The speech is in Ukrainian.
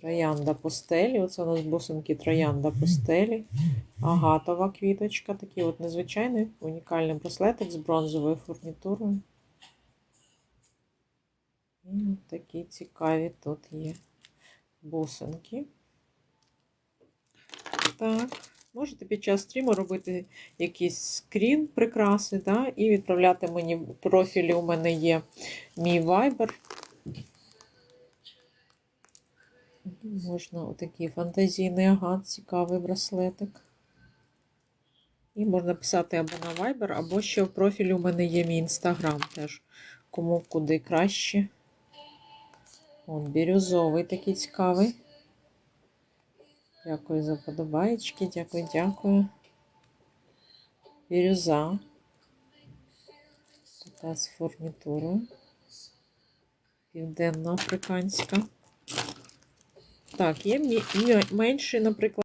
Троянда постелі. Оце у нас бусинки троянда постелі. Агатова квіточка. Такий от незвичайний унікальний браслетик з бронзовою фурнітурою. І от такі цікаві тут є бусинки. Так. Можете під час стріму робити якийсь скрін прикраси, да, і відправляти мені в профілі. У мене є мій Viber. Можна отакий фантазійний агат, цікавий браслетик. І можна писати або на Viber, або ще в профілі у мене є мій інстаграм теж. Кому куди краще. От, бірюзовий такий цікавий. Дякую за подобаєчки, дякую, дякую. Бірюза. Така з фурнітурою. Південноафриканська. Так, є мі- наприклад.